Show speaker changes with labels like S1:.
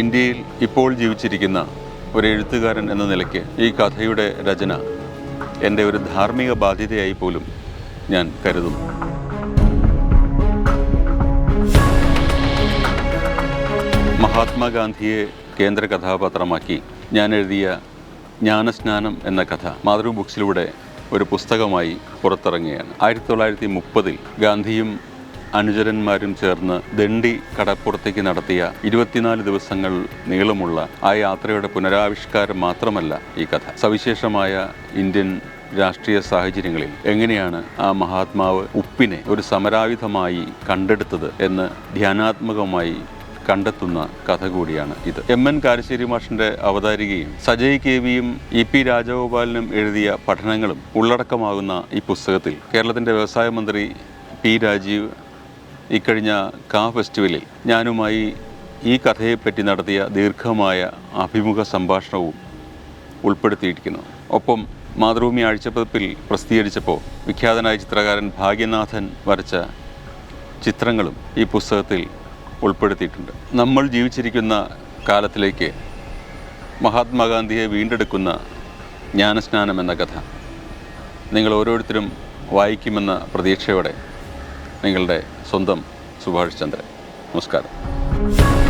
S1: ഇന്ത്യയിൽ ഇപ്പോൾ ജീവിച്ചിരിക്കുന്ന ഒരു എഴുത്തുകാരൻ എന്ന നിലയ്ക്ക് ഈ കഥയുടെ രചന എന്റെ ഒരു ധാർമ്മിക ബാധ്യതയായി പോലും ഞാൻ കരുതുന്നു. മഹാത്മാഗാന്ധിയെ കേന്ദ്ര കഥാപാത്രമാക്കി ഞാൻ എഴുതിയ ജ്ഞാനസ്നാനം എന്ന കഥ മാതൃ ബുക്സിലൂടെ ഒരു പുസ്തകമായി പുറത്തിറങ്ങുകയാണ്. ആയിരത്തി തൊള്ളായിരത്തി മുപ്പതിൽ ഗാന്ധിയും അനുചരന്മാരും ചേർന്ന് ദണ്ഡി കടപ്പുറത്തേക്ക് നടത്തിയ ഇരുപത്തിനാല് ദിവസങ്ങൾ നീളമുള്ള ആ യാത്രയുടെ പുനരാവിഷ്കാരം മാത്രമല്ല ഈ കഥ. സവിശേഷമായ ഇന്ത്യൻ രാഷ്ട്രീയ സാഹചര്യങ്ങളിൽ എങ്ങനെയാണ് ആ മഹാത്മാവ് ഉപ്പിനെ ഒരു സമരായുധമായി കണ്ടെടുത്തത് എന്ന് ധ്യാനാത്മകമായി കണ്ടെത്തുന്ന കഥ കൂടിയാണ് ഇത്. എം എൻ കാരശ്ശേരി മാഷിന്റെ അവതാരികയും സജയ് കെ വിയും ഇ പി രാജഗോപാലനും എഴുതിയ പഠനങ്ങളും ഉള്ളടക്കമാകുന്ന ഈ പുസ്തകത്തിൽ കേരളത്തിന്റെ വ്യവസായ മന്ത്രി പി രാജീവ് ഇക്കഴിഞ്ഞ കാ ഫെസ്റ്റിവലിൽ ഞാനുമായി ഈ കഥയെപ്പറ്റി നടത്തിയ ദീർഘമായ അഭിമുഖ സംഭാഷണവും ഉൾപ്പെടുത്തിയിരിക്കുന്നു. ഒപ്പം മാതൃഭൂമി ആഴ്ചപ്പതിപ്പിൽ പ്രസിദ്ധീകരിച്ചപ്പോൾ വിഖ്യാതനായ ചിത്രകാരൻ ഭാഗ്യനാഥൻ വരച്ച ചിത്രങ്ങളും ഈ പുസ്തകത്തിൽ ഉൾപ്പെടുത്തിയിട്ടുണ്ട്. നമ്മൾ ജീവിച്ചിരിക്കുന്ന കാലത്തിലേക്ക് മഹാത്മാഗാന്ധിയെ വീണ്ടെടുക്കുന്ന ജ്ഞാനസ്നാനം എന്ന കഥ നിങ്ങൾ ഓരോരുത്തരും വായിക്കുമെന്ന പ്രതീക്ഷയോടെ നിങ്ങളുടെ സ്വന്തം സുഭാഷ് ചന്ദ്രൻ. നമസ്കാരം.